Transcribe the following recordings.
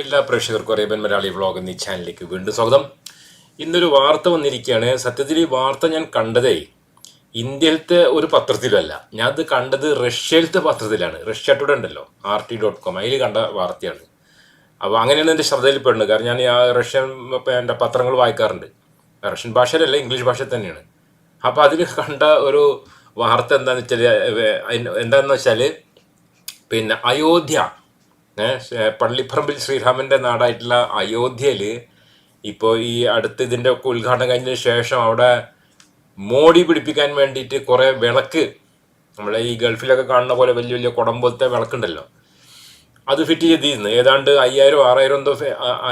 എല്ലാ പ്രേക്ഷകർക്കും Arabian Malayali vlog എന്നീ ചാനലിലേക്ക് വീണ്ടും സ്വാഗതം. ഇന്നൊരു വാർത്ത വന്നിരിക്കുകയാണ്. സത്യത്തിൽ ഈ വാർത്ത ഞാൻ കണ്ടതേ ഇന്ത്യയിലത്തെ ഒരു പത്രത്തിലല്ല. ഞാൻ അത് കണ്ടത് റഷ്യയിലത്തെ പത്രത്തിലാണ്. റഷ്യ ടുഡേ ഉണ്ടല്ലോ. R T dot com. അതിൽ കണ്ട വാർത്തയാണ്. അപ്പോൾ അങ്ങനെയാണ് എന്റെ ശ്രദ്ധയിൽപ്പെടുന്നത് കാരണം ഞാൻ ആ റഷ്യൻ എന്റെ പത്രങ്ങൾ വായിക്കാറുണ്ട്. റഷ്യൻ ഭാഷയിലല്ല ഇംഗ്ലീഷ് ഭാഷയിൽ തന്നെയാണ്. അപ്പോൾ അതിൽ കണ്ട ഒരു വാർത്ത എന്താണെന്ന് വെച്ചാൽ എന്താണെന്ന് വെച്ചാൽ പിന്നെ അയോധ്യ പള്ളിപ്പറമ്പിൽ ശ്രീരാമന്റെ നാടായിട്ടുള്ള അയോധ്യയിൽ ഇപ്പോൾ ഈ അടുത്ത് ഇതിന്റെ ഒക്കെ ഉദ്ഘാടനം കഴിഞ്ഞതിന് ശേഷം അവിടെ മോടി പിടിപ്പിക്കാൻ വേണ്ടിയിട്ട് കുറേ വിളക്ക് നമ്മളെ ഈ ഗൾഫിലൊക്കെ കാണുന്ന പോലെ വലിയ വലിയ കുടം പോലത്തെ വിളക്കുണ്ടല്ലോ. അത് ഫിറ്റ് ചെയ്തിരുന്നു. ഏതാണ്ട് അയ്യായിരം ആറായിരം എന്തോ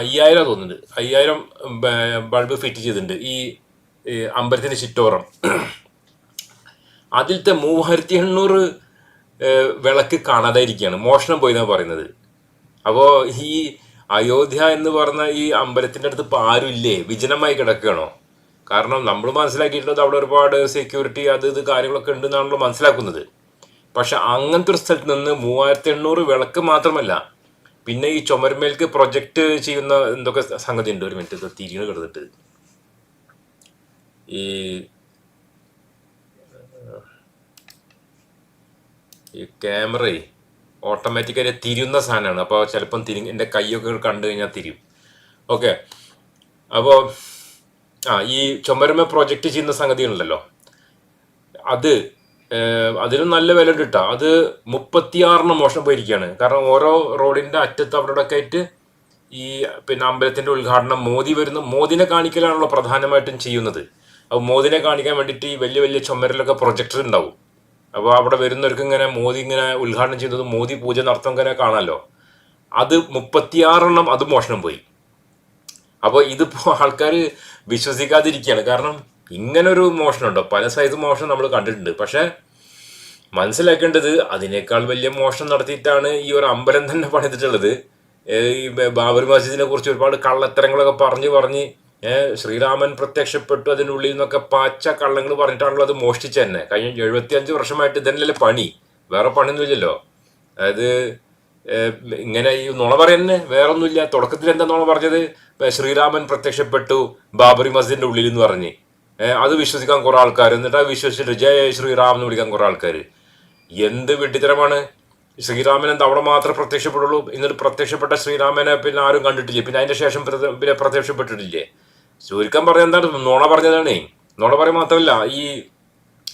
അയ്യായിരം തോന്നുന്നുണ്ട്. അയ്യായിരം ബൾബ് ഫിറ്റ് ചെയ്തിട്ടുണ്ട് ഈ അമ്പലത്തിന്റെ ചുറ്റോറം. അതിലത്തെ മൂവായിരത്തി എണ്ണൂറ് വിളക്ക് കാണാതായിരിക്കുകയാണ്. മോഷണം പോയി എന്നാണ് പറയുന്നത്. അപ്പോൾ ഈ അയോധ്യ എന്ന് പറഞ്ഞ ഈ അമ്പലത്തിന്റെ അടുത്ത് ഇപ്പോൾ ആരുമില്ലേ വിജനമായി കിടക്കുകയാണോ? കാരണം നമ്മൾ മനസ്സിലാക്കിയിട്ടുള്ളത് അവിടെ ഒരുപാട് സെക്യൂരിറ്റി അത് ഇത് കാര്യങ്ങളൊക്കെ ഉണ്ടെന്നാണല്ലോ മനസ്സിലാക്കുന്നത്. പക്ഷെ അങ്ങനത്തെ ഒരു സ്ഥലത്ത് നിന്ന് മൂവായിരത്തി എണ്ണൂറ് വിളക്ക് മാത്രമല്ല പിന്നെ ഈ ചുമരുമേൽക്ക് പ്രൊജക്റ്റ് ചെയ്യുന്ന എന്തൊക്കെ സംഗതി ഉണ്ട് ഒരു മിനിറ്റ് തിരിഞ്ഞ് കിടന്നിട്ട്. ഈ ഈ ക്യാമറയെ ഓട്ടോമാറ്റിക്കായി തിരിയുന്ന സാധനമാണ്. അപ്പോൾ ചിലപ്പം തിരി എന്റെ കൈയൊക്കെ കണ്ടു കഴിഞ്ഞാൽ തിരിയും. ഓക്കെ അപ്പോൾ ആ ഈ ചുമരുമ പ്രൊജക്റ്റ് ചെയ്യുന്ന സംഗതി ഉണ്ടല്ലോ. അത് അതിനും നല്ല വില കേട്ടോ അത് മുപ്പത്തിയാറിന് മോഷണം പോയിരിക്കുകയാണ് കാരണം ഓരോ റോഡിന്റെ അറ്റത്ത് അവിടെ ആയിട്ട് ഈ പിന്നെ അമ്പലത്തിന്റെ ഉദ്ഘാടനം മോദി വരുന്ന മോദിനെ കാണിക്കലാണല്ലോ പ്രധാനമായിട്ടും ചെയ്യുന്നത്. അപ്പോൾ മോദിനെ കാണിക്കാൻ വേണ്ടിയിട്ട് ഈ വലിയ വലിയ ചുമരിലൊക്കെ പ്രൊജക്ടർ ഉണ്ടാവും. അപ്പോൾ അവിടെ വരുന്നവർക്ക് ഇങ്ങനെ മോദി ഇങ്ങനെ ഉദ്ഘാടനം ചെയ്തത് മോദി പൂജ നടത്തും ഇങ്ങനെ കാണാമല്ലോ അത് മുപ്പത്തിയാറെണ്ണം അത് മോഷണം പോയി. അപ്പോൾ ഇതിപ്പോൾ ആൾക്കാർ വിശ്വസിക്കാതിരിക്കുകയാണ്. കാരണം ഇങ്ങനൊരു മോഷണമുണ്ടോ? പല സൈസ് മോഷണം നമ്മൾ കണ്ടിട്ടുണ്ട്. പക്ഷേ മനസ്സിലാക്കേണ്ടത് അതിനേക്കാൾ വലിയ മോഷണം നടത്തിയിട്ടാണ് ഈ ഒരു അമ്പലം തന്നെ പണിതിട്ടുള്ളത്. ഈ ബാബർ മസ്ജിദിനെ കുറിച്ച് ഒരുപാട് കള്ളത്തരങ്ങളൊക്കെ പറഞ്ഞ് പറഞ്ഞ് ശ്രീരാമൻ പ്രത്യക്ഷപ്പെട്ടു അതിനുള്ളിൽ നിന്നൊക്കെ പച്ച കള്ളങ്ങൾ പറഞ്ഞിട്ടാണല്ലോ അത് മോഷ്ടിച്ച തന്നെ കഴിഞ്ഞ എഴുപത്തിയഞ്ച് വർഷമായിട്ട് ഇതന്നെയല്ലേ പണി? വേറെ പണിയൊന്നുമില്ലല്ലോ. അതായത് ഇങ്ങനെ ഈ നുണ പറയുന്നെ വേറൊന്നുമില്ല. തുടക്കത്തിൽ എന്താ നുണ പറഞ്ഞത്? ശ്രീരാമൻ പ്രത്യക്ഷപ്പെട്ടു ബാബറി മസ്ജിദിന്റെ ഉള്ളിൽ എന്ന് പറഞ്ഞ്. അത് വിശ്വസിക്കാൻ കുറെ ആൾക്കാർ എന്നിട്ട് അത് വിശ്വസിച്ചിട്ട് ജയ ശ്രീറാം എന്ന് വിളിക്കാൻ കുറെ ആൾക്കാർ എന്ത് വെട്ടിത്തരമാണ് ശ്രീരാമൻ എന്താ അവിടെ മാത്രമേ പ്രത്യക്ഷപ്പെടുള്ളൂ? എന്നിട്ട് പ്രത്യക്ഷപ്പെട്ട ശ്രീരാമനെ പിന്നെ ആരും കണ്ടിട്ടില്ലേ? പിന്നെ അതിന്റെ ശേഷം പിന്നെ പ്രത്യക്ഷപ്പെട്ടിട്ടില്ലേ? ചുരുക്കം പറഞ്ഞ എന്താണ്? നുണ പറഞ്ഞതാണേ. നുണ പറയാൻ മാത്രമല്ല ഈ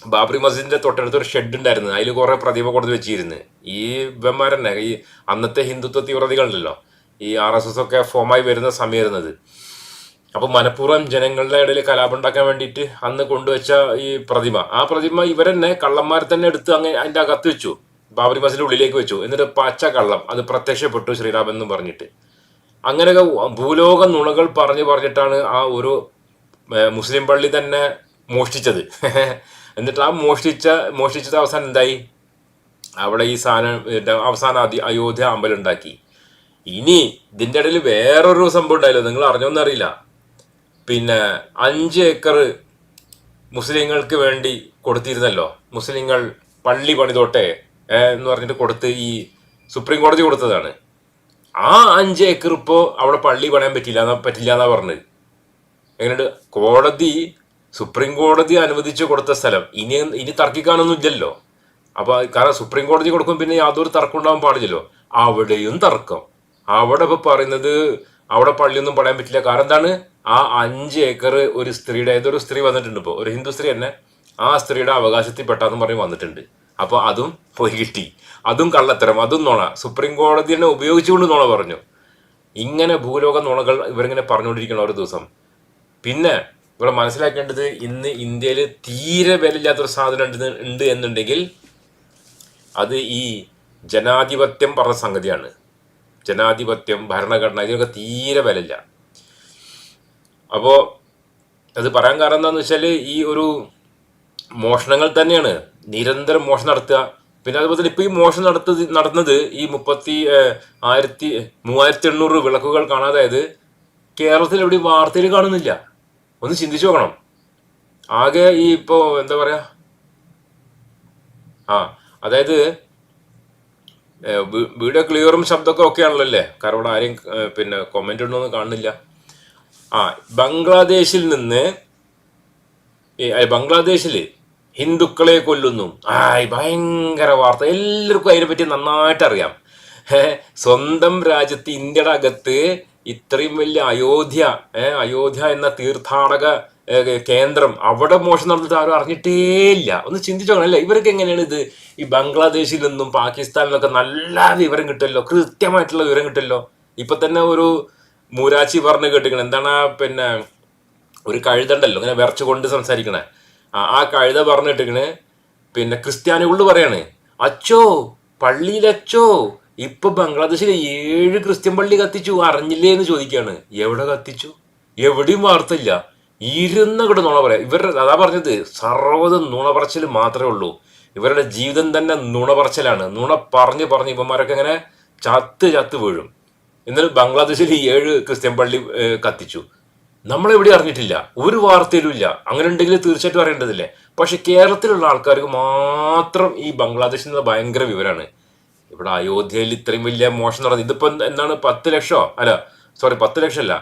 ബാബറി മസ്ജിദിന്റെ തൊട്ടടുത്ത് ഒരു ഷെഡ് ഉണ്ടായിരുന്നു. അതിൽ കുറെ പ്രതിമ കൊടുത്ത് വെച്ചിരുന്നു. ഈ ഇവന്മാരെന്നെ ഈ അന്നത്തെ ഹിന്ദുത്വ തീവ്രതകളുണ്ടല്ലോ. ഈ ആർ എസ് എസ് ഒക്കെ ഫോമായി വരുന്ന സമയമായിരുന്നത് അപ്പോൾ മനഃപൂർവം ജനങ്ങളുടെ ഇടയിൽ കലാപം ഉണ്ടാക്കാൻ വേണ്ടിയിട്ട് അന്ന് കൊണ്ടുവച്ച ഈ പ്രതിമ. ആ പ്രതിമ ഇവരെന്നെ കള്ളന്മാരെ തന്നെ എടുത്ത് അങ്ങനെ അതിന്റെ അകത്ത് വെച്ചു. ബാബരി മസ്ജിദിന്റെ ഉള്ളിലേക്ക് വെച്ചു. എന്നിട്ട് പച്ച കള്ളം അത് പ്രത്യക്ഷപ്പെട്ടു ശ്രീരാമൻ എന്ന് പറഞ്ഞിട്ട്. അങ്ങനെയൊക്കെ ഭൂലോക നുണകൾ പറഞ്ഞു പറഞ്ഞിട്ടാണ് ആ ഒരു മുസ്ലിം പള്ളി തന്നെ മോഷ്ടിച്ചത്. എന്നിട്ട് ആ മോഷ്ടിച്ച മോഷ്ടിച്ചത് അവസാനം എന്തായി? അവിടെ ഈ സാധനം അവസാനം അതി അയോധ്യ അമ്പലം ഉണ്ടാക്കി. ഇനി ഇതിന്റെ ഇടയിൽ വേറൊരു സംഭവം ഉണ്ടായില്ല. നിങ്ങൾ അറിഞ്ഞോന്നറിയില്ല പിന്നെ അഞ്ച് ഏക്കർ മുസ്ലിങ്ങൾക്ക് വേണ്ടി കൊടുത്തിരുന്നല്ലോ. മുസ്ലിങ്ങൾ പള്ളി പണിതോട്ടെ എന്ന് പറഞ്ഞിട്ട് കൊടുത്ത് ഈ സുപ്രീം കോടതി കൊടുത്തതാണ്. ആ അഞ്ച് ഏക്കർ ഇപ്പോൾ അവിടെ പള്ളി പണയാൻ പറ്റില്ല പറ്റില്ല എന്നാ പറഞ്ഞത് എങ്ങനെയുണ്ട്? കോടതി സുപ്രീം കോടതി അനുവദിച്ചു കൊടുത്ത സ്ഥലം. ഇനി ഇനി തർക്കിക്കാനൊന്നും ഇല്ലല്ലോ. അപ്പൊ കാരണം സുപ്രീം കോടതി കൊടുക്കും പിന്നെ യാതൊരു തർക്കം ഉണ്ടാവാൻ പാടില്ലല്ലോ. അവിടെയും തർക്കം. അവിടെ ഇപ്പൊ പറയുന്നത് അവിടെ പള്ളിയൊന്നും പണയാൻ പറ്റില്ല. കാരണം എന്താണ്? ആ അഞ്ച് ഏക്കർ ഒരു സ്ത്രീയുടെ ഏതൊരു സ്ത്രീ വന്നിട്ടുണ്ട് ഇപ്പോൾ ഒരു ഹിന്ദു സ്ത്രീ തന്നെ ആ സ്ത്രീയുടെ അവകാശത്തിൽ പെട്ടാന്ന് പറഞ്ഞ് വന്നിട്ടുണ്ട്. അപ്പൊ അതും പോയി കിട്ടി. അതും കള്ളത്തരം. അതും നുണ. സുപ്രീം കോടതിനെ ഉപയോഗിച്ചുകൊണ്ട് നുണ പറഞ്ഞു. ഇങ്ങനെ ഭൂലോക നുണകൾ ഇവരിങ്ങനെ പറഞ്ഞുകൊണ്ടിരിക്കണം ഒരു ദിവസം. പിന്നെ ഇവിടെ മനസ്സിലാക്കേണ്ടത് ഇന്ന് ഇന്ത്യയിൽ തീരെ വിലയില്ലാത്തൊരു സാധനം ഉണ്ട് ഉണ്ട് എന്നുണ്ടെങ്കിൽ അത് ഈ ജനാധിപത്യം പറഞ്ഞ സംഗതിയാണ്. ജനാധിപത്യം ഭരണഘടന ഇതിനൊക്കെ തീരെ വിലയില്ല. അപ്പോൾ അത് പറയാൻ കാരണം എന്താണെന്ന് വെച്ചാൽ ഈ ഒരു മോഷണങ്ങൾ തന്നെയാണ്. നിരന്തരം മോഷണം നടത്തുക. പിന്നെ അതുപോലെ തന്നെ ഇപ്പൊ ഈ മോഷണം നടത്തത് നടന്നത് ഈ മുപ്പത്തി ആയിരത്തി മൂവായിരത്തി എണ്ണൂറ് വിളക്കുകൾ കാണാതായത് കേരളത്തിൽ എവിടെ വാർത്തയിൽ കാണുന്നില്ല. ഒന്ന് ചിന്തിച്ചു നോക്കണം. ആകെ ഈ ഇപ്പോ എന്താ പറയാ? ആ അതായത് വീഡിയോ ക്ലിയറും ശബ്ദമൊക്കെ ഒക്കെ ആണല്ലോ അല്ലേ? കാരണം ഇവിടെ ആരെയും പിന്നെ കമന്റ് ഉണ്ടോന്ന് കാണുന്നില്ല. ആ ബംഗ്ലാദേശിൽ നിന്ന് ബംഗ്ലാദേശിൽ ഹിന്ദുക്കളെ കൊല്ലുന്നു. ആയ് ഭയങ്കര വാർത്ത. എല്ലാവർക്കും അതിനെപ്പറ്റി നന്നായിട്ട് അറിയാം. സ്വന്തം രാജ്യത്ത് ഇന്ത്യയുടെ അകത്ത് ഇത്രയും വലിയ അയോധ്യ അയോധ്യ എന്ന തീർത്ഥാടക കേന്ദ്രം അവിടെ മോഷണം നടന്നിട്ട് ആരും അറിഞ്ഞിട്ടേ ഇല്ല. ഒന്ന് ചിന്തിച്ചു അല്ലേ? ഇവർക്ക് എങ്ങനെയാണ് ഇത്? ഈ ബംഗ്ലാദേശിൽ നിന്നും പാകിസ്ഥാനിൽ നിന്നൊക്കെ നല്ല വിവരം കിട്ടുമല്ലോ കൃത്യമായിട്ടുള്ള വിവരം കിട്ടുമല്ലോ ഇപ്പൊ തന്നെ ഒരു മൂരാച്ചി പറഞ്ഞ് കേട്ടിരിക്കണം. എന്താണ് പിന്നെ ഒരു കഴുതണ്ടല്ലോ? ഇങ്ങനെ വിറച്ചുകൊണ്ട് സംസാരിക്കണേ. ആ കഴുത പറഞ്ഞിട്ടിങ്ങനെ പിന്നെ ക്രിസ്ത്യാനികളോട് പറയാണ് അച്ചോ പള്ളിയിലച്ചോ ഇപ്പൊ ബംഗ്ലാദേശിലെ ഏഴ് ക്രിസ്ത്യൻ പള്ളി കത്തിച്ചു അറിഞ്ഞില്ലേ? എന്ന് ചോദിക്കുകയാണ് എവിടെ കത്തിച്ചു? എവിടെയും വാർത്തയില്ല ഇരുന്ന കൂടെ നുണ പറയാം. ഇവരുടെ അതാ പറഞ്ഞത് സർവതും നുണ പറച്ചിൽ മാത്രമേ ഉള്ളൂ. ഇവരുടെ ജീവിതം തന്നെ നുണ പറച്ചിലാണ് നുണ പറഞ്ഞ് പറഞ്ഞ് ഇവന്മാരൊക്കെ ഇങ്ങനെ ചത്ത് ചത്ത് വീഴും. എന്നിട്ട് ബംഗ്ലാദേശിൽ ഈ ഏഴ് ക്രിസ്ത്യൻ പള്ളി കത്തിച്ചു. നമ്മളെവിടെ അറിഞ്ഞിട്ടില്ല ഒരു വാർത്തയിലും ഇല്ല. അങ്ങനെ ഉണ്ടെങ്കിൽ തീർച്ചയായിട്ടും അറിയേണ്ടതില്ലേ? പക്ഷെ കേരളത്തിലുള്ള ആൾക്കാർക്ക് മാത്രം ഈ ബംഗ്ലാദേശിൽ നിന്ന് ഭയങ്കര വിവരമാണ് ഇവിടെ അയോധ്യയിൽ ഇത്രയും വലിയ മോശം നടന്നു ഇതിപ്പോ എന്താണ് പത്ത് ലക്ഷോ? അല്ല സോറി പത്ത് ലക്ഷം അല്ല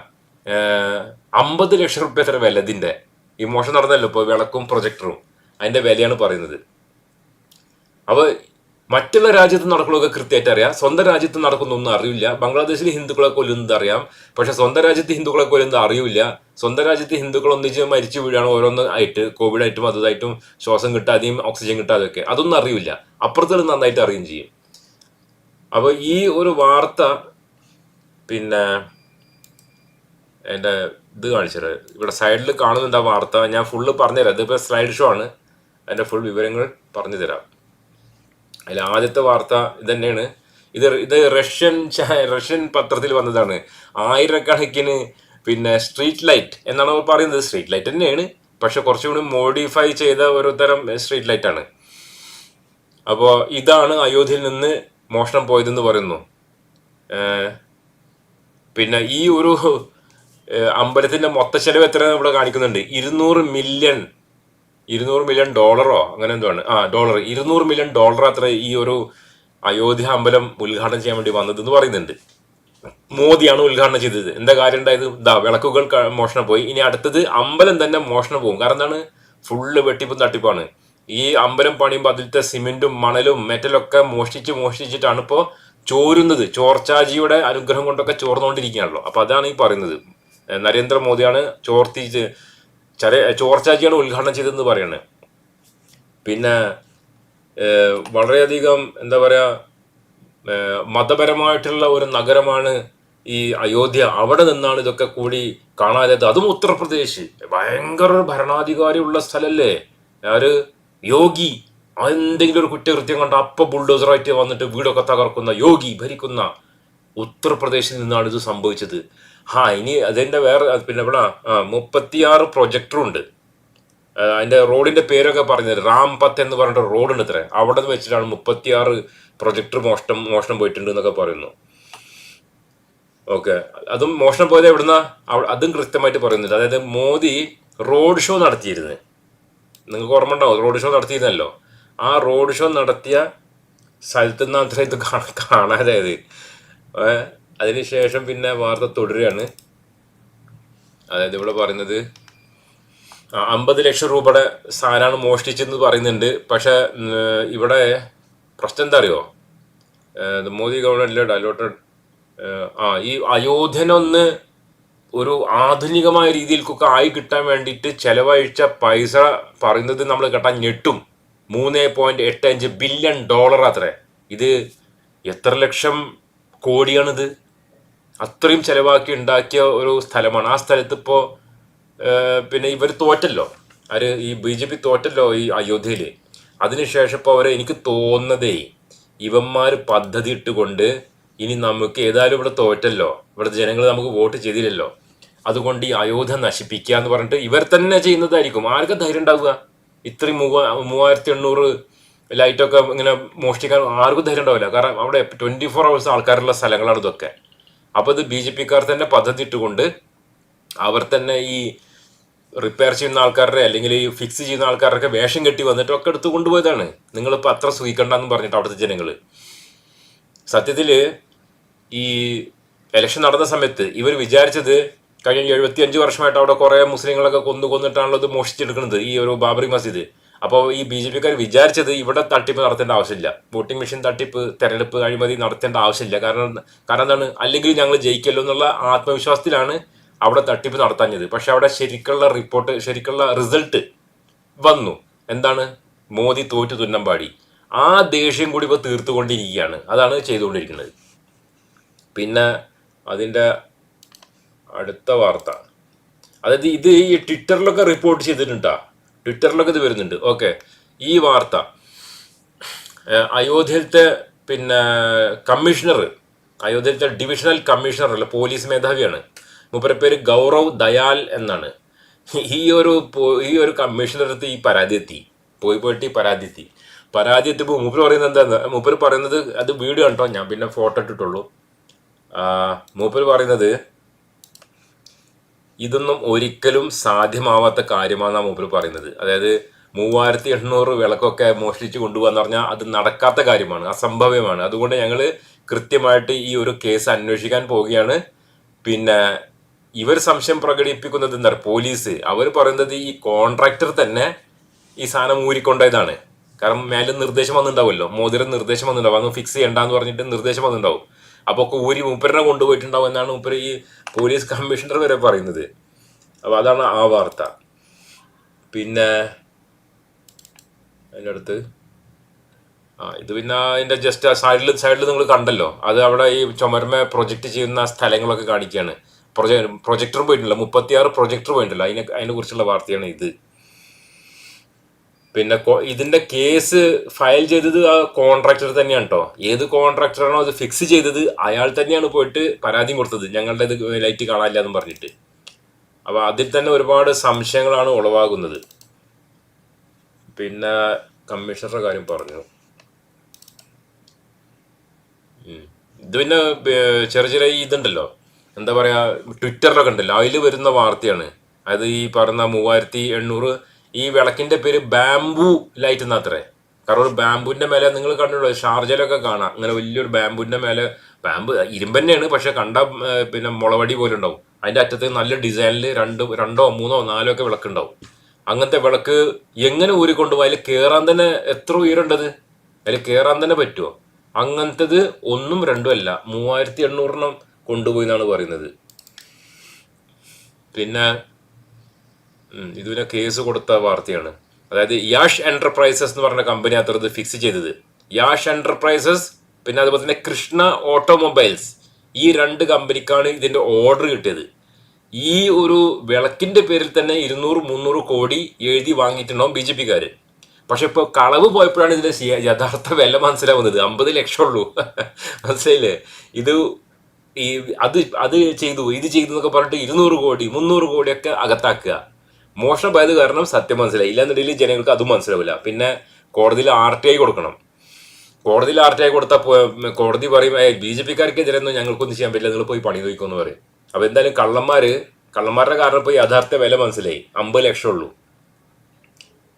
അമ്പത് ലക്ഷം റുപ്യ എത്ര വില ഇതിന്റെ ഈ മോശം നടന്നല്ലോ ഇപ്പൊ വിളക്കും പ്രൊജക്ടറും. അതിന്റെ വിലയാണ് പറയുന്നത്. അപ്പൊ മറ്റുള്ള രാജ്യത്ത് നടക്കുന്നതൊക്കെ കൃത്യമായിട്ട് അറിയാം. സ്വന്തം രാജ്യത്ത് നടക്കുന്നൊന്നും അറിയില്ല. ബംഗ്ലാദേശിൽ ഹിന്ദുക്കളെ കൊല്ലുന്നത് അറിയാം. പക്ഷെ സ്വന്തം രാജ്യത്ത് ഹിന്ദുക്കളെ കൊല്ലുന്നത് അറിയില്ല. സ്വന്തം രാജ്യത്ത് ഹിന്ദുക്കൾ ഒന്നിച്ച് മരിച്ചു വീഴാണ് ഓരോന്ന് ആയിട്ട് കോവിഡ് ആയിട്ടും അതുമായിട്ടും ശ്വാസം കിട്ടാതെയും ഓക്സിജൻ കിട്ടാതെയൊക്കെ. അതൊന്നും അറിയില്ല. അപ്പുറത്തുകൾ നന്നായിട്ട് അറിയുകയും ചെയ്യും. അപ്പോൾ ഈ ഒരു വാർത്ത പിന്നെ എന്റെ ഇത് കാണിച്ചത് ഇവിടെ സൈഡിൽ കാണുന്നുണ്ട് ആ വാർത്ത. ഞാൻ ഫുള്ള് പറഞ്ഞുതരാം. ഇതിപ്പോൾ സ്ലൈഡ് ഷോ ആണ്. അതിന്റെ ഫുൾ വിവരങ്ങൾ പറഞ്ഞു തരാം അതിൽ ആദ്യത്തെ വാർത്ത ഇതന്നെയാണ്. തന്നെയാണ് ഇത് ഇത് റഷ്യൻ റഷ്യൻ പത്രത്തിൽ വന്നതാണ്. ആയിരക്കണക്കിന് പിന്നെ സ്ട്രീറ്റ് ലൈറ്റ് എന്നാണ് അവർ പറയുന്നത്. സ്ട്രീറ്റ് ലൈറ്റ് തന്നെയാണ്. പക്ഷെ കുറച്ചുകൂടി മോഡിഫൈ ചെയ്ത ഒരു തരം സ്ട്രീറ്റ് ലൈറ്റ് ആണ്. അപ്പോൾ ഇതാണ് അയോധ്യയിൽ നിന്ന് മോഷണം പോയതെന്ന് പറയുന്നു. പിന്നെ ഈ ഒരു അമ്പലത്തിന്റെ മൊത്ത ചെലവ് എത്ര ഇവിടെ കാണിക്കുന്നുണ്ട്. ഇരുന്നൂറ് മില്യൺ ഇരുന്നൂറ് മില്യൺ ഡോളറോ അങ്ങനെ എന്തോ ആണ്. ആ ഡോളർ ഇരുന്നൂറ് മില്യൺ ഡോളർ അത്ര ഈ ഒരു അയോധ്യ അമ്പലം ഉദ്ഘാടനം ചെയ്യാൻ വേണ്ടി വന്നത് എന്ന് പറയുന്നുണ്ട്. മോദിയാണ് ഉദ്ഘാടനം ചെയ്തത്. എന്താ കാര്യം ഉണ്ടായത്? ഇതാ വിളക്കുകൾ മോഷണം പോയി ഇനി അടുത്തത് അമ്പലം തന്നെ മോഷണം പോകും കാരണം എന്താണ്? ഫുള്ള് വെട്ടിപ്പും തട്ടിപ്പാണ്. ഈ അമ്പലം പണിയുമ്പോൾ അതിലത്തെ സിമെന്റും മണലും മെറ്റലൊക്കെ മോഷ്ടിച്ച് മോഷ്ടിച്ചിട്ടാണ് ഇപ്പോൾ ചോരുന്നത്. ചോർച്ചാജിയുടെ അനുഗ്രഹം കൊണ്ടൊക്കെ ചോർന്നുകൊണ്ടിരിക്കുകയാണല്ലോ അപ്പോൾ അതാണ് ഈ പറയുന്നത്. നരേന്ദ്രമോദിയാണ് ചോർത്തി ചര ചോർച്ചാജിയാണ് ഉദ്ഘാടനം ചെയ്തതെന്ന് പറയണേ. പിന്നെ വളരെയധികം എന്താ പറയുക മതപരമായിട്ടുള്ള ഒരു നഗരമാണ് ഈ അയോധ്യ. അവിടെ നിന്നാണ് ഇതൊക്കെ കൂടി കാണാതായത്. അതും ഉത്തർപ്രദേശ്. ഭയങ്കര ഒരു ഭരണാധികാരി ഉള്ള സ്ഥലല്ലേ? ആര് യോഗി. എന്തെങ്കിലും ഒരു കുറ്റകൃത്യം കണ്ട അപ്പൊ ബുൾഡോസറായിട്ട് വന്നിട്ട് വീടൊക്കെ തകർക്കുന്ന യോഗി ഭരിക്കുന്ന ഉത്തർപ്രദേശിൽ നിന്നാണ് ഇത് സംഭവിച്ചത്. ഹാ ഇനി അതിന്റെ വേറെ പിന്നെ ഇവിടെ മുപ്പത്തിയാറ് പ്രൊജക്ടറും ഉണ്ട്. അതിന്റെ റോഡിന്റെ പേരൊക്കെ പറഞ്ഞത് റാം പത്ത് എന്ന് പറഞ്ഞിട്ട് റോഡ് ഉണ്ട് ഇത്ര. അവിടെ നിന്ന് വെച്ചിട്ടാണ് മുപ്പത്തിയാറ് പ്രൊജക്ടർ മോഷണം മോഷണം പോയിട്ടുണ്ട് എന്നൊക്കെ പറയുന്നു. ഓക്കെ. അതും മോഷണം പോയത് എവിടുന്ന? അതും കൃത്യമായിട്ട് പറയുന്നുണ്ട് അതായത് മോദി റോഡ് ഷോ നടത്തിയിരുന്നു. നിങ്ങൾക്ക് ഓർമ്മ ഉണ്ടാവും റോഡ് ഷോ നടത്തിയിരുന്നല്ലോ. ആ റോഡ് ഷോ നടത്തിയ സ്ഥലത്ത് നിന്ന് അത്ര ഇത് കാണാ- കാണാതായത്. അതിനുശേഷം പിന്നെ വാർത്ത തുടരുകയാണ്. അതായത് ഇവിടെ പറയുന്നത് അമ്പത് ലക്ഷം രൂപയുടെ സാധനമാണ് മോഷ്ടിച്ചെന്ന് പറയുന്നുണ്ട്. പക്ഷെ ഇവിടെ പ്രശ്നം എന്താ അറിയോ? മോദി ഗവൺമെന്റിലെ ഡയലോട്ടഡ് ആ ഈ അയോധ്യനൊന്ന് ഒരു ആധുനികമായ രീതിയിൽക്കൊക്കെ ആയി കിട്ടാൻ വേണ്ടിയിട്ട് ചെലവഴിച്ച പൈസ പറയുന്നത് നമ്മൾ കേട്ടാൽ ഞെട്ടും. മൂന്ന് പോയിന്റ് എട്ട് അഞ്ച് ബില്യൺ ഡോളർ അത്രേ ഇത് എത്ര ലക്ഷം കോടിയാണിത്? അത്രയും ചെലവാക്കി ഉണ്ടാക്കിയ ഒരു സ്ഥലമാണ്. ആ സ്ഥലത്ത് ഇപ്പോൾ പിന്നെ ഇവർ തോറ്റല്ലോ. അവർ ഈ ബി ജെ പി തോറ്റല്ലോ ഈ അയോധ്യയിൽ അതിനുശേഷം ഇപ്പോൾ അവരെ എനിക്ക് തോന്നുന്നതേ ഇവന്മാർ പദ്ധതി ഇട്ടുകൊണ്ട് ഇനി നമുക്ക് ഏതായാലും ഇവിടെ തോറ്റല്ലോ. ഇവിടുത്തെ ജനങ്ങൾ നമുക്ക് വോട്ട് ചെയ്തില്ലല്ലോ. അതുകൊണ്ട് ഈ അയോധ്യ നശിപ്പിക്കുക എന്ന് പറഞ്ഞിട്ട് ഇവർ തന്നെ ചെയ്യുന്നതായിരിക്കും. ആർക്കും ധൈര്യം ഉണ്ടാവുക? ഇത്രയും മൂവ മൂവായിരത്തി എണ്ണൂറ് ലൈറ്റൊക്കെ ഇങ്ങനെ മോഷ്ടിക്കാൻ ആർക്കും ധൈര്യം ഉണ്ടാവില്ല. കാരണം അവിടെ ട്വന്റി ഫോർ അവേഴ്സ് ആൾക്കാരുള്ള സ്ഥലങ്ങളാണ് ഇതൊക്കെ. അപ്പോൾ ഇത് ബി ജെ പിക്കാർ തന്നെ പദ്ധതി ഇട്ടുകൊണ്ട് അവർ തന്നെ ഈ റിപ്പയർ ചെയ്യുന്ന ആൾക്കാരുടെ അല്ലെങ്കിൽ ഈ ഫിക്സ് ചെയ്യുന്ന ആൾക്കാരുടെ വേഷം കെട്ടി വന്നിട്ട് ഒക്കെ എടുത്തു കൊണ്ടുപോയതാണ്. നിങ്ങൾ നിങ്ങളിപ്പോൾ അത്ര സൂഹിക്കണ്ടെന്ന് പറഞ്ഞിട്ട് അവിടുത്തെ ജനങ്ങൾ സത്യത്തിൽ ഈ ഇലക്ഷൻ നടന്ന സമയത്ത് ഇവർ വിചാരിച്ചത് കഴിഞ്ഞ എഴുപത്തി അഞ്ച് വർഷമായിട്ട് അവിടെ കുറേ മുസ്ലിങ്ങളൊക്കെ കൊന്നു കൊന്നിട്ടാണല്ലോ ഇത് മോഷ്ടിച്ചെടുക്കുന്നത് ഈ ഒരു ബാബറി മസ്ജിദ്. അപ്പോൾ ഈ ബി ജെ പിക്കാർ വിചാരിച്ചത് ഇവിടെ തട്ടിപ്പ് നടത്തേണ്ട ആവശ്യമില്ല. വോട്ടിംഗ് മെഷീൻ തട്ടിപ്പ് തെരഞ്ഞെടുപ്പ് അഴിമതി നടത്തേണ്ട ആവശ്യമില്ല. കാരണം കാരണം എന്താണ്? അല്ലെങ്കിൽ ഞങ്ങൾ ജയിക്കല്ലോ എന്നുള്ള ആത്മവിശ്വാസത്തിലാണ് അവിടെ തട്ടിപ്പ് നടത്താഞ്ഞത്. പക്ഷെ അവിടെ ശരിക്കുള്ള റിപ്പോർട്ട് ശരിക്കുള്ള റിസൾട്ട് വന്നു. എന്താണ്? മോദി തോറ്റു തുന്നമ്പാടി. ആ ദേഷ്യം കൂടി ഇപ്പോൾ തീർത്തുകൊണ്ടിരിക്കുകയാണ്. അതാണ് ചെയ്തുകൊണ്ടിരിക്കുന്നത്. പിന്നെ അതിന്റെ അടുത്ത വാർത്ത. അതായത് ഇത് ഈ ട്വിറ്ററിലൊക്കെ റിപ്പോർട്ട് ചെയ്തിട്ടുണ്ടാ? ട്വിറ്ററിലൊക്കെ ഇത് വരുന്നുണ്ട്. ഓക്കെ. ഈ വാർത്ത. അയോധ്യയിലത്തെ പിന്നെ കമ്മീഷണർ അയോധ്യയിലത്തെ ഡിവിഷണൽ കമ്മീഷണർ അല്ല പോലീസ് മേധാവിയാണ്. മൂപ്പരുടെ പേര് ഗൗരവ് ദയാൽ എന്നാണ്. ഈ ഒരു ഈ ഒരു കമ്മീഷണർ അടുത്ത് ഈ പരാതി എത്തി. പോയി പോയിട്ട് ഈ പരാതി എത്തി. പരാതി എത്തിയപ്പോൾ മൂപ്പർ പറയുന്നത് എന്താ മൂപ്പർ പറയുന്നത് അത് വീഡിയോ കണ്ടോ? ഞാൻ പിന്നെ ഫോട്ടോ ഇട്ടിട്ടുള്ളൂ. മൂപ്പർ പറയുന്നത് ഇതൊന്നും ഒരിക്കലും സാധ്യമാവാത്ത കാര്യമാണ് മൂപ്പർ പറയുന്നത്. അതായത് മൂവായിരത്തി എണ്ണൂറ് വിളക്കൊക്കെ മോഷ്ടിച്ച് കൊണ്ടുപോകാന്ന് പറഞ്ഞാൽ അത് നടക്കാത്ത കാര്യമാണ് അസംഭവ്യമാണ്. അതുകൊണ്ട് ഞങ്ങൾ കൃത്യമായിട്ട് ഈ ഒരു കേസ് അന്വേഷിക്കാൻ പോവുകയാണ്. പിന്നെ ഇവർ സംശയം പ്രകടിപ്പിക്കുന്നത് എന്താ പോലീസ്. അവർ പറയുന്നത് ഈ കോൺട്രാക്ടർ തന്നെ ഈ സാധനം ഊരിക്കൊണ്ടതാണ് കാരണം മേലെ നിർദ്ദേശം വന്നിട്ടുണ്ടാവുമല്ലോ. മോതിരം നിർദ്ദേശം വന്നിട്ടുണ്ടാവും. അതൊന്നും ഫിക്സ് ചെയ്യണ്ടെന്ന് പറഞ്ഞിട്ട് നിർദ്ദേശം വന്നിട്ടുണ്ടാവും. അപ്പോൾ ഒക്കെ ഊരി മൂപ്പരനെ കൊണ്ടുപോയിട്ടുണ്ടാവും എന്നാണ് മൂപ്പർ ഈ പോലീസ് കമ്മീഷണർ വരെ പറയുന്നത്. അപ്പോൾ അതാണ് ആ വാർത്ത. പിന്നെ അതിന്റെ അടുത്ത്. ആ ഇത് പിന്നെ അതിന്റെ ജസ്റ്റ് ആ സൈഡിൽ സൈഡിൽ നിങ്ങൾ കണ്ടല്ലോ. അത് അവിടെ ഈ ചുമരമ പ്രൊജക്റ്റ് ചെയ്യുന്ന സ്ഥലങ്ങളൊക്കെ കാണിക്കുകയാണ് പ്രൊജ പ്രൊജക്ടർ പോയിട്ടില്ല. മുപ്പത്തിയാറ് പ്രൊജക്ടർ പോയിട്ടില്ല. അതിനെ അതിനെ കുറിച്ചുള്ള വാർത്തയാണ് ഇത്. പിന്നെ ഇതിന്റെ കേസ് ഫയൽ ചെയ്തത് ആ കോൺട്രാക്ടർ തന്നെയാണ് കേട്ടോ ഏത് കോൺട്രാക്ടറാണോ അത് ഫിക്സ് ചെയ്തത് അയാൾ തന്നെയാണ് പോയിട്ട് പരാതി കൊടുത്തത്. ഞങ്ങളുടെ ഇത് ലൈറ്റ് കാണാനില്ല എന്ന് പറഞ്ഞിട്ട്. അപ്പൊ അതിൽ തന്നെ ഒരുപാട് സംശയങ്ങളാണ് ഉളവാകുന്നത്. പിന്നെ കമ്മീഷണറുടെ കാര്യം പറഞ്ഞു. ഇത് പിന്നെ ചെറിയ ചെറിയ ഇതുണ്ടല്ലോ. എന്താ പറയാ ട്വിറ്ററിലൊക്കെ ഉണ്ടല്ലോ. അതിൽ വരുന്ന വാർത്തയാണ്. അത് ഈ പറഞ്ഞ മൂവായിരത്തി എണ്ണൂറ് ഈ വിളക്കിന്റെ പേര് ബാംബു ലൈറ്റ് എന്നാത്രേ കാരണം ഒരു മേലെ നിങ്ങൾ കണ്ടുള്ളൂ ഷാർജയിലൊക്കെ കാണാം. അങ്ങനെ വലിയൊരു ബാംബുവിന്റെ മേലെ ബാമ്പ് ഇരുമ്പന്നെയാണ് പക്ഷെ കണ്ട പിന്നെ മുളവടി പോലെ ഉണ്ടാവും. അതിന്റെ അറ്റത്ത് നല്ല ഡിസൈനിൽ രണ്ട് രണ്ടോ മൂന്നോ നാലോ ഒക്കെ വിളക്കുണ്ടാവും. അങ്ങനത്തെ വിളക്ക് എങ്ങനെ ഊരിക്കൊണ്ടുപോകും അതിൽ കയറാൻ തന്നെ എത്ര ഉയരുണ്ടത് അതിൽ കയറാൻ തന്നെ പറ്റുമോ അങ്ങനത്തത് ഒന്നും രണ്ടും അല്ല. മൂവായിരത്തി എണ്ണൂറെണ്ണം കൊണ്ടുപോയി എന്നാണ് പറയുന്നത്. പിന്നെ ഉം, ഇത് പിന്നെ കേസ് കൊടുത്ത വാർത്തയാണ്. അതായത് യാഷ് എന്റർപ്രൈസസ് എന്ന് പറഞ്ഞ കമ്പനി അത്ര ഇത് ഫിക്സ് ചെയ്തത്. യാഷ് എന്റർപ്രൈസസ് പിന്നെ അതുപോലെ തന്നെ കൃഷ്ണ ഓട്ടോമൊബൈൽസ്. ഈ രണ്ട് കമ്പനിക്കാണ് ഇതിന്റെ ഓർഡർ കിട്ടിയത്. ഈ ഒരു വിളക്കിന്റെ പേരിൽ തന്നെ ഇരുന്നൂറ് മുന്നൂറ് കോടി എഴുതി വാങ്ങിയിട്ടുണ്ടാവും ബി ജെ പിക്കാര്. പക്ഷെ ഇപ്പൊ കളവ് പോയപ്പോഴാണ് ഇതിന്റെ യഥാർത്ഥ വില മനസ്സിലാവുന്നത്. അമ്പത് ലക്ഷം ഉള്ളൂ. മനസ്സിലായില്ലേ? ഇത് ഈ അത് അത് ചെയ്തു ഇത് ചെയ്തു എന്നൊക്കെ പറഞ്ഞിട്ട് ഇരുന്നൂറ് കോടി മുന്നൂറ് കോടിയൊക്കെ അകത്താക്കുക. മോഷണം പോയത് കാരണം സത്യം മനസ്സിലായി. ഇല്ലാന്നുണ്ടെങ്കിൽ ജനങ്ങൾക്ക് അതും മനസ്സിലാവില്ല. പിന്നെ കോടതിയിൽ ആർ ടി ഐ കൊടുക്കണം. കോടതിയിൽ ആർ ടി ഐ കൊടുത്താൽ കോടതി പറയും ബി ജെ പിക്കാർക്കെതിരെ ഒന്നും ഞങ്ങൾക്കൊന്നും ചെയ്യാൻ പറ്റില്ല. നിങ്ങൾ പോയി പണി നോക്കുമെന്ന് പറയും. അപ്പൊ എന്തായാലും കള്ളന്മാര് കള്ളന്മാരുടെ കാരണം ഇപ്പോൾ യഥാർത്ഥ വില മനസ്സിലായി. അമ്പത് ലക്ഷം ഉള്ളൂ.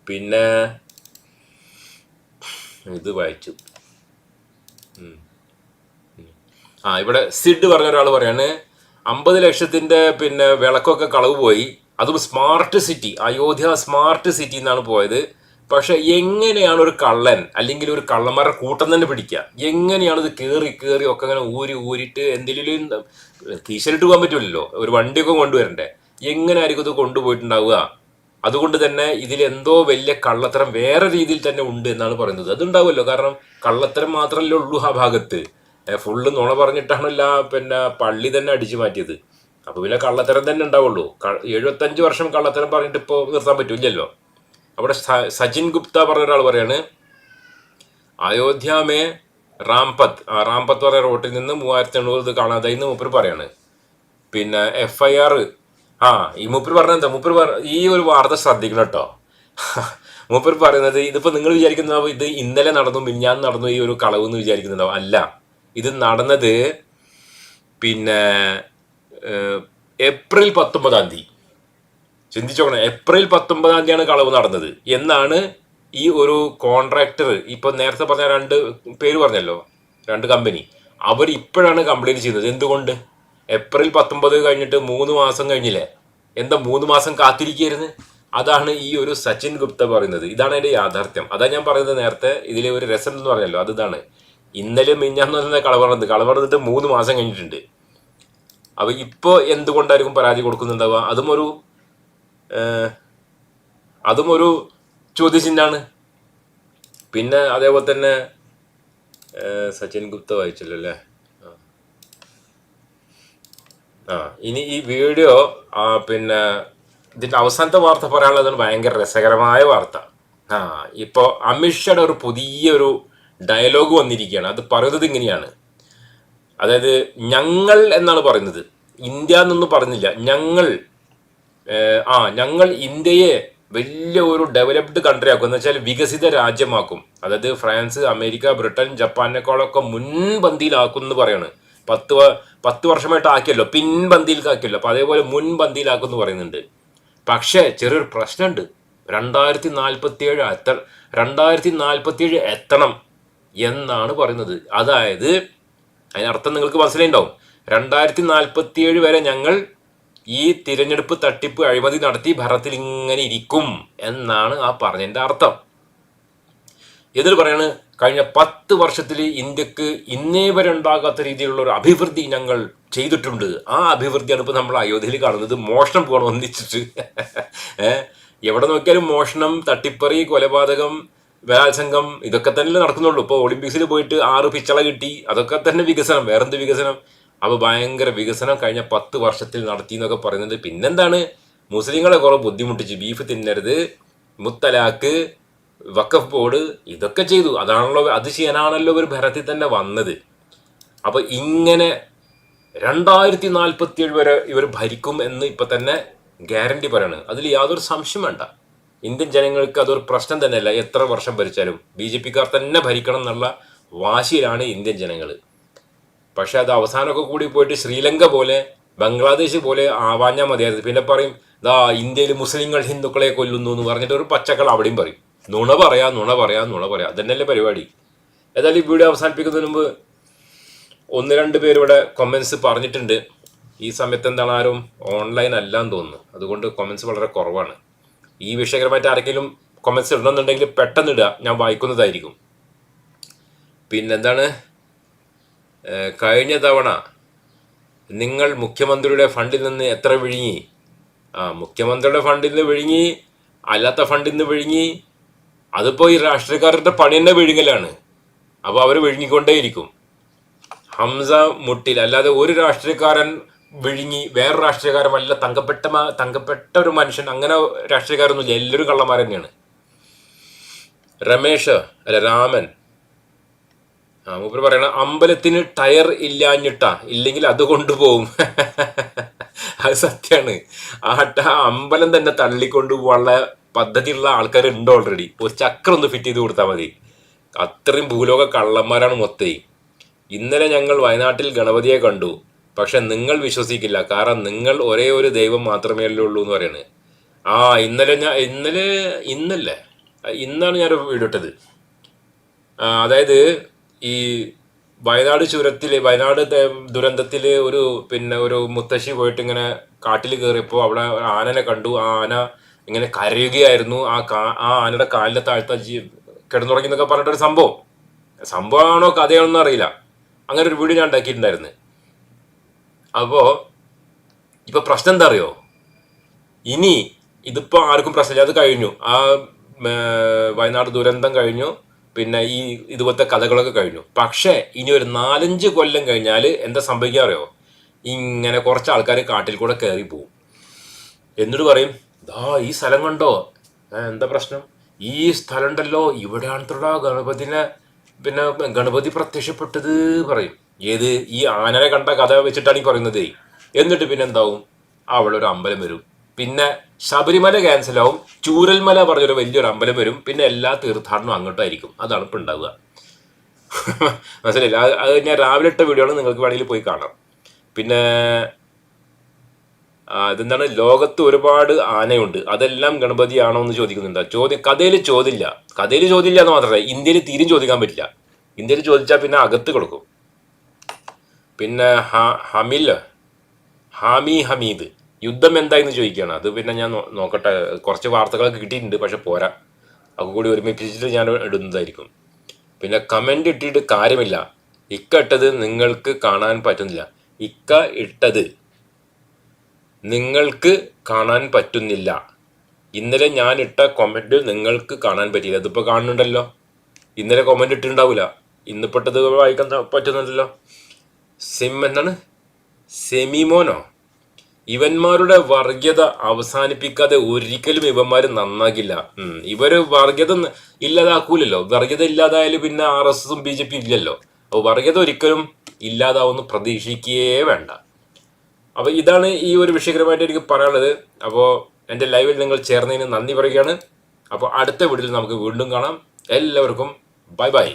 പിന്നെ ഇത് വായിച്ചു. ആ ഇവിടെ സിഡ് പറഞ്ഞ ഒരാൾ പറയാണ് അമ്പത് ലക്ഷത്തിന്റെ പിന്നെ വിളക്കൊക്കെ കളവ് പോയി. അതും smart city Ayodhya smart city എന്നാണ് പോയത്. പക്ഷെ എങ്ങനെയാണ് ഒരു കള്ളൻ അല്ലെങ്കിൽ ഒരു കള്ളന്മാരുടെ കൂട്ടം തന്നെ പിടിക്കുക? എങ്ങനെയാണ് ഇത് കയറി കയറി ഒക്കെ അങ്ങനെ ഊരി ഊരിട്ട് എന്തെങ്കിലും കീശലിട്ട് പോകാൻ പറ്റുമല്ലോ ഒരു വണ്ടിയൊക്കെ കൊണ്ടുവരണ്ടേ. എങ്ങനെ എങ്ങനെയായിരിക്കും ഇത് കൊണ്ടുപോയിട്ടുണ്ടാവുക? അതുകൊണ്ട് തന്നെ ഇതിൽ എന്തോ വലിയ കള്ളത്തരം വേറെ രീതിയിൽ തന്നെ ഉണ്ട് എന്നാണ് പറയുന്നത്. അതുണ്ടാവുമല്ലോ. കാരണം കള്ളത്തരം മാത്രമല്ലേ ഉള്ളൂ ആ ഭാഗത്ത്. ഫുള്ള് നുണ പറഞ്ഞിട്ടാണല്ല പിന്നെ പള്ളി തന്നെ അടിച്ചു മാറ്റിയത്. അപ്പൊ പിന്നെ കള്ളത്തരം തന്നെ ഉണ്ടാവുള്ളൂ. എഴുപത്തഞ്ച് വർഷം കള്ളത്തരം പറഞ്ഞിട്ട് ഇപ്പോൾ നിർത്താൻ പറ്റില്ലല്ലോ. അവിടെ സജിൻ ഗുപ്ത പറഞ്ഞ ഒരാൾ പറയാണ് അയോധ്യമേ റാംപത്ത് റാംപത്ത് പറഞ്ഞ റോട്ടിൽ നിന്ന് മൂവായിരത്തി എണ്ണൂറ് ഇത് കാണാതായി എന്ന് മൂപ്പർ പറയാണ്. പിന്നെ എഫ് ഐ ആർ ആ ഈ മൂപ്പർ പറഞ്ഞ എന്താ? മൂപ്പർ ഈ ഒരു വാർത്ത ശ്രദ്ധിക്കണം കേട്ടോ. മൂപ്പർ പറയുന്നത് ഇതിപ്പോ നിങ്ങൾ വിചാരിക്കുന്ന ഇത് ഇന്നലെ നടന്നു മിഞ്ഞാന്ന് നടന്നു ഈ ഒരു കളവ് എന്ന് വിചാരിക്കുന്നുണ്ടാവും അല്ല ഇത് നടന്നത് പിന്നെ ഏപ്രിൽ പത്തൊമ്പതാം തീയതി. ചിന്തിച്ചോക്കണം ഏപ്രിൽ പത്തൊമ്പതാം തീയതിയാണ് കളവ് നടന്നത്. എന്നാണ് ഈ ഒരു കോൺട്രാക്ടർ ഇപ്പൊ നേരത്തെ പറഞ്ഞ രണ്ട് പേര് പറഞ്ഞല്ലോ രണ്ട് കമ്പനി. അവർ ഇപ്പോഴാണ് കംപ്ലൈന്റ് ചെയ്യുന്നത് എന്തുകൊണ്ട്? ഏപ്രിൽ പത്തൊമ്പത് കഴിഞ്ഞിട്ട് മൂന്ന് മാസം കഴിഞ്ഞില്ലേ? എന്താ മൂന്ന് മാസം കാത്തിരിക്കുകയായിരുന്നു അതാണ് ഈ ഒരു സച്ചിൻ ഗുപ്ത പറയുന്നത്. ഇതാണ് അതിന്റെ യാഥാർത്ഥ്യം. അതാ ഞാൻ പറയുന്നത് നേരത്തെ ഇതിലെ ഒരു രസം എന്ന് പറഞ്ഞല്ലോ അത് ഇതാണ്. ഇന്നലെ മിഞ്ഞാന്ന് പറഞ്ഞ കള കളവറന്നിട്ട് മൂന്ന് മാസം കഴിഞ്ഞിട്ടുണ്ട്. അപ്പൊ ഇപ്പൊ എന്തുകൊണ്ടായിരിക്കും പരാതി കൊടുക്കുന്നുണ്ടാവുക? അതും ഒരു അതും ഒരു ചോദ്യചിഹ്നാണ് പിന്നെ അതേപോലെ തന്നെ സച്ചിൻ ഗുപ്ത വായിച്ചല്ലോ അല്ലേ ആ. ഇനി ഈ വീഡിയോ പിന്നെ ഇതിന്റെ അവസാനത്തെ വാർത്ത പറയാനുള്ളതാണ് ഭയങ്കര രസകരമായ വാർത്ത. ആ ഇപ്പോ അമിത്ഷയുടെ ഒരു പുതിയൊരു ഡയലോഗ് വന്നിരിക്കുകയാണ്. അത് പറയുന്നത് ഇങ്ങനെയാണ്. അതായത് ഞങ്ങൾ എന്നാണ് പറയുന്നത്. ഇന്ത്യ എന്നൊന്നും പറഞ്ഞില്ല. ഞങ്ങൾ ആ ഞങ്ങൾ ഇന്ത്യയെ വലിയ ഒരു ഡെവലപ്ഡ് കൺട്രി ആക്കും. എന്ന് വെച്ചാൽ വികസിത രാജ്യമാക്കും. അതായത് ഫ്രാൻസ് അമേരിക്ക ബ്രിട്ടൻ ജപ്പാനേക്കാളൊക്കെ മുൻപന്തിയിലാക്കും എന്ന് പറയാണ്. പത്ത് പത്ത് വർഷമായിട്ട് ആക്കിയല്ലോ. പിൻപന്തിയിലേക്ക് ആക്കിയല്ലോ അപ്പൊ അതേപോലെ മുൻപന്തിയിലാക്കും എന്ന് പറയുന്നുണ്ട്. പക്ഷേ ചെറിയൊരു പ്രശ്നമുണ്ട്. രണ്ടായിരത്തി നാൽപ്പത്തി ഏഴ് എത്ത രണ്ടായിരത്തി നാൽപ്പത്തി ഏഴ് എത്തണം എന്നാണ് പറയുന്നത്. അതായത് അതിനർത്ഥം നിങ്ങൾക്ക് മനസ്സിലുണ്ടാവും രണ്ടായിരത്തി നാൽപ്പത്തി ഏഴ് വരെ ഞങ്ങൾ ഈ തിരഞ്ഞെടുപ്പ് തട്ടിപ്പ് അഴിമതി നടത്തി ഭരണത്തിൽ ഇങ്ങനെ ഇരിക്കും എന്നാണ് ആ പറഞ്ഞതിന്റെ അർത്ഥം. എന്നിട്ട് പറയാണ് കഴിഞ്ഞ പത്ത് വർഷത്തിൽ ഇന്ത്യയ്ക്ക് ഇന്നേ വരെ ഉണ്ടാകാത്ത രീതിയിലുള്ള ഒരു അഭിവൃദ്ധി ഞങ്ങൾ ചെയ്തിട്ടുണ്ട്. ആ അഭിവൃദ്ധിയാണ് ഇപ്പോൾ നമ്മൾ അയോധ്യയിൽ കാണുന്നത്. മോഷണം പോകണം ഒന്നിച്ചിട്ട് എവിടെ നോക്കിയാലും മോഷണം തട്ടിപ്പറി കൊലപാതകം ബലാത്സംഗം ഇതൊക്കെ തന്നെ നടക്കുന്നുള്ളൂ. ഇപ്പോൾ ഒളിമ്പിക്സിൽ പോയിട്ട് ആറ് പിച്ചള കിട്ടി. അതൊക്കെ തന്നെ വികസനം. വേറെന്ത് വികസനം? അപ്പൊ ഭയങ്കര വികസനം കഴിഞ്ഞ പത്ത് വർഷത്തിൽ നടത്തി എന്നൊക്കെ പറയുന്നത് പിന്നെന്താണ്? മുസ്ലിങ്ങളെ കുറെ ബുദ്ധിമുട്ടിച്ച് ബീഫ് തിന്നരുത് മുത്തലാക്ക് വക്കഫ് ബോർഡ് ഇതൊക്കെ ചെയ്തു. അതാണല്ലോ അത് ചെയ്യാനാണല്ലോ ഒരു ഭരണത്തിൽ തന്നെ വന്നത്. അപ്പോൾ ഇങ്ങനെ രണ്ടായിരത്തി നാൽപ്പത്തി ഏഴ് വരെ ഇവർ ഭരിക്കും എന്ന് ഇപ്പൊ തന്നെ ഗ്യാരണ്ടി പറയാണ്. അതിൽ യാതൊരു സംശയം വേണ്ട. ഇന്ത്യൻ ജനങ്ങൾക്ക് അതൊരു പ്രശ്നം തന്നെയല്ല. എത്ര വർഷം ഭരിച്ചാലും ബി ജെ പിക്കാർ തന്നെ ഭരിക്കണം എന്നുള്ള വാശിയിലാണ് ഇന്ത്യൻ ജനങ്ങൾ പക്ഷേ അത് അവസാനമൊക്കെ കൂടി പോയിട്ട് ശ്രീലങ്ക പോലെ ബംഗ്ലാദേശ് പോലെ ആവാഞ്ഞാൽ മതിയായിരുന്നു. പിന്നെ പറയും ദാ ഇന്ത്യയിൽ മുസ്ലിങ്ങൾ ഹിന്ദുക്കളെ കൊല്ലുന്നു എന്ന് പറഞ്ഞിട്ട് ഒരു പച്ചക്കൾ അവിടെയും പറയും. നുണ പറയാ നുണ പറയാ നുണ പറയാ. അതന്നെയല്ലേ പരിപാടി. ഏതായാലും ഈ വീഡിയോ അവസാനിപ്പിക്കുന്നതിന് മുമ്പ് ഒന്ന് രണ്ട് പേരിവിടെ കൊമൻസ് പറഞ്ഞിട്ടുണ്ട്. ഈ സമയത്ത് എന്താണ് ആരും ഓൺലൈൻ അല്ല എന്ന് തോന്നുന്നു. അതുകൊണ്ട് കൊമൻസ് വളരെ കുറവാണ്. ഈ വിഷയകരമായിട്ട് ആരെങ്കിലും കൊമൻസ് ഇടണമെന്നുണ്ടെങ്കിൽ പെട്ടെന്ന് ഇടുക. ഞാൻ വായിക്കുന്നതായിരിക്കും. പിന്നെന്താണ്? കഴിഞ്ഞ തവണ നിങ്ങൾ മുഖ്യമന്ത്രിയുടെ ഫണ്ടിൽ നിന്ന് എത്ര വിഴുങ്ങി? ആ മുഖ്യമന്ത്രിയുടെ ഫണ്ടിൽ നിന്ന് വിഴുങ്ങി അല്ലാത്ത ഫണ്ടിൽ നിന്ന് വിഴുങ്ങി. അതിപ്പോൾ ഈ രാഷ്ട്രീയക്കാരുടെ പണി തന്നെ വിഴുങ്ങലാണ്. അപ്പോൾ അവർ വിഴുങ്ങിക്കൊണ്ടേയിരിക്കും. ഹംസ മുട്ടിൽ അല്ലാതെ ഒരു രാഷ്ട്രീയക്കാരൻ വിഴുങ്ങി വേറെ രാഷ്ട്രീയക്കാരൻ വല്ല തങ്കപ്പെട്ട തങ്കപ്പെട്ട ഒരു മനുഷ്യൻ അങ്ങനെ രാഷ്ട്രീയക്കാരൊന്നുമില്ല എല്ലാവരും കള്ളന്മാർ തന്നെയാണ്. രമേഷ് അല്ല രാമൻ. ആ മൂപ്പർ പറയണ അമ്പലത്തിന് ടയർ ഇല്ലാഞ്ഞിട്ടാ ഇല്ലെങ്കിൽ അത് കൊണ്ടുപോകും. അത് സത്യമാണ് ആ അമ്പലം തന്നെ തള്ളിക്കൊണ്ടു പോകാനുള്ള പദ്ധതിയുള്ള ആൾക്കാർ ഉണ്ട് ഓൾറെഡി ഒരു ചക്രം ഒന്ന് ഫിറ്റ് ചെയ്ത് കൊടുത്താൽ മതി. അത്രയും ഭൂലോക കള്ളന്മാരാണ് മൊത്തേ. ഇന്നലെ ഞങ്ങൾ വയനാട്ടിൽ ഗണപതിയെ കണ്ടു. പക്ഷെ നിങ്ങൾ വിശ്വസിക്കില്ല. കാരണം നിങ്ങൾ ഒരേ ഒരു ദൈവം മാത്രമേ ഉള്ളൂ എന്ന് പറയുന്നത് ആ ഇന്നലെ ഞാൻ ഇന്നലെ ഇന്നല്ലേ? ഇന്നാണ് ഞാൻ വീടിട്ടത് അതായത് ഈ വയനാട് ചുരത്തിൽ വയനാട് ദുരന്തത്തിൽ ഒരു പിന്നെ ഒരു മുത്തശ്ശി പോയിട്ട് ഇങ്ങനെ കാട്ടിൽ കയറിയപ്പോൾ അവിടെ ആനനെ കണ്ടു. ആ ആന ഇങ്ങനെ കരയുകയായിരുന്നു. ആ കാ ആ ആനയുടെ കാലിന്റെ താഴ്ത്ത കിടന്നുറങ്ങി എന്നൊക്കെ പറഞ്ഞിട്ടൊരു സംഭവം. സംഭവമാണോ കഥയാണോ അറിയില്ല. അങ്ങനെ ഒരു വീഡിയോ ഞാൻ ഉണ്ടാക്കിയിട്ടുണ്ടായിരുന്നു. അപ്പോ ഇപ്പൊ പ്രശ്നം എന്താ അറിയോ ഇനി ഇതിപ്പോ ആർക്കും പ്രശ്നമില്ല. അത് കഴിഞ്ഞു. ആ വയനാട് ദുരന്തം കഴിഞ്ഞു. പിന്നെ ഈ ഇതുപോലത്തെ കഥകളൊക്കെ കഴിഞ്ഞു. പക്ഷേ ഇനി ഒരു നാലഞ്ച് കൊല്ലം കഴിഞ്ഞാൽ എന്താ സംഭവിക്കുക അറിയോ? ഇങ്ങനെ കുറച്ച് ആൾക്കാർ കാട്ടിൽ കൂടെ കയറി പോവും. എന്നിട്ട് പറയും ദാ ഈ സ്ഥലം കണ്ടോ? എന്താ പ്രശ്നം? ഈ സ്ഥലം ഉണ്ടല്ലോ. ഇവിടെയാണ് ഗണപതിനെ പിന്നെ ഗണപതി പ്രത്യക്ഷപ്പെട്ടത് പറയും. ഏത് ഈ ആനനെ കണ്ട കഥ വെച്ചിട്ടാണ് ഈ പറയുന്നത്. എന്നിട്ട് പിന്നെ എന്താവും? അവിടെ ഒരു അമ്പലം വരും. പിന്നെ ശബരിമല ക്യാൻസൽ ആവും. ചൂരൽമല പറഞ്ഞൊരു വലിയൊരു അമ്പലം വരും. പിന്നെ എല്ലാ തീർത്ഥാടനവും അങ്ങോട്ടായിരിക്കും. അതാണ് ഇപ്പം ഉണ്ടാവുക. മനസ്സിലായില്ല? അത് ഞാൻ രാവിലെ ഇട്ട വീഡിയോ ആണ്. നിങ്ങൾക്ക് വേണമെങ്കിൽ പോയി കാണാം. പിന്നെ അതെന്താണ് ലോകത്ത് ഒരുപാട് ആനയുണ്ട്. അതെല്ലാം ഗണപതിയാണോ എന്ന് ചോദിക്കുന്നുണ്ട്. ചോദ്യം കഥയിൽ ചോദില്ല കഥയിൽ ചോദില്ല എന്ന് മാത്രമല്ല ഇന്ത്യയിൽ തീരും ചോദിക്കാൻ പറ്റില്ല. ഇന്ത്യയിൽ ചോദിച്ചാൽ പിന്നെ അകത്ത് കൊടുക്കും. പിന്നെ ഹമിൽ ഹാമി ഹമീദ്. യുദ്ധം എന്തായെന്ന് ചോദിക്കുകയാണ്. അത് പിന്നെ ഞാൻ നോക്കട്ടെ. കുറച്ച് വാർത്തകളൊക്കെ കിട്ടിയിട്ടുണ്ട് പക്ഷെ പോരാ. അത് കൂടി ഒരുമിപ്പിച്ചിട്ട് ഞാൻ ഇടുന്നതായിരിക്കും. പിന്നെ കമന്റ് ഇട്ടിട്ട് കാര്യമില്ല. ഇക്ക ഇട്ടത് നിങ്ങൾക്ക് കാണാൻ പറ്റുന്നില്ല. ഇക്ക ഇട്ടത് നിങ്ങൾക്ക് കാണാൻ പറ്റുന്നില്ല. ഇന്നലെ ഞാൻ ഇട്ട കൊമന്റ് നിങ്ങൾക്ക് കാണാൻ പറ്റിയില്ല. ഇതിപ്പോൾ കാണുന്നുണ്ടല്ലോ. ഇന്നലെ കൊമന്റ് ഇട്ടിട്ടുണ്ടാവില്ല ഇന്നിപ്പെട്ടത് വായിക്കാൻ പറ്റുന്നുണ്ടല്ലോ. സിം എന്താണ് സെമിമോനോ? ഇവന്മാരുടെ വർഗീയത അവസാനിപ്പിക്കാതെ ഒരിക്കലും ഇവന്മാർ നന്നാകില്ല. ഇവർ വർഗീയത ഇല്ലാതാക്കൂലല്ലോ. വർഗീയത ഇല്ലാതായാലും പിന്നെ ആർ എസ് എസും ബി ജെ പി ഇല്ലല്ലോ. അപ്പോൾ വർഗീയത ഒരിക്കലും ഇല്ലാതാവുമെന്ന് പ്രതീക്ഷിക്കുകയേ വേണ്ട. അപ്പോൾ ഇതാണ് ഈ ഒരു വിഷയകരമായിട്ട് എനിക്ക് പറയാനുള്ളത്. അപ്പോൾ എന്റെ ലൈവിൽ നിങ്ങൾ ചേർന്നതിന് നന്ദി പറയുകയാണ്. അപ്പോൾ അടുത്ത വീഡിയോയിൽ നമുക്ക് വീണ്ടും കാണാം. എല്ലാവർക്കും ബൈ ബൈ.